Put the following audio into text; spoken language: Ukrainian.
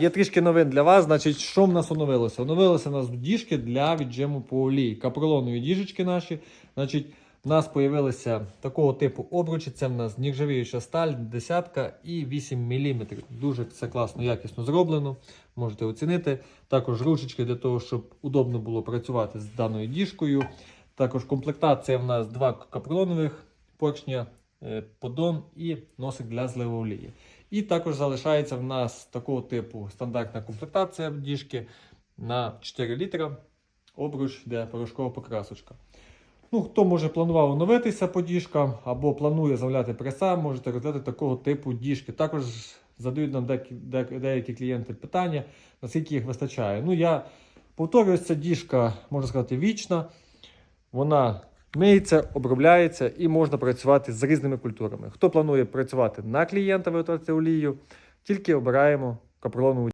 Є трішки новин для вас. Значить, що в нас оновилося? Оновилися у нас діжки для віджиму по олії. Капролонові діжечки наші. Значить, в нас з'явилися такого типу обручі. Це в нас нержавіюча сталь, десятка і 8 мм. Дуже все класно, якісно зроблено. Можете оцінити. Також ручечки для того, щоб удобно було працювати з даною діжкою. Також комплектація в нас два капролонових поршня, поддон і носик для зливу олії. І також залишається в нас такого типу стандартна комплектація діжки на 4 літра. Обруч, де порошкова покрасочка. Ну, хто може планував оновитися по діжкам або планує замовляти преса, можете розглядати такого типу діжки. Також задають нам деякі, деякі клієнти питання, наскільки їх вистачає. Ну, я повторююсь, ця діжка, можна сказати, вічна. Вона миється, обробляється і можна працювати з різними культурами. Хто планує працювати на клієнта, виготовляти олію, тільки обираємо капролонову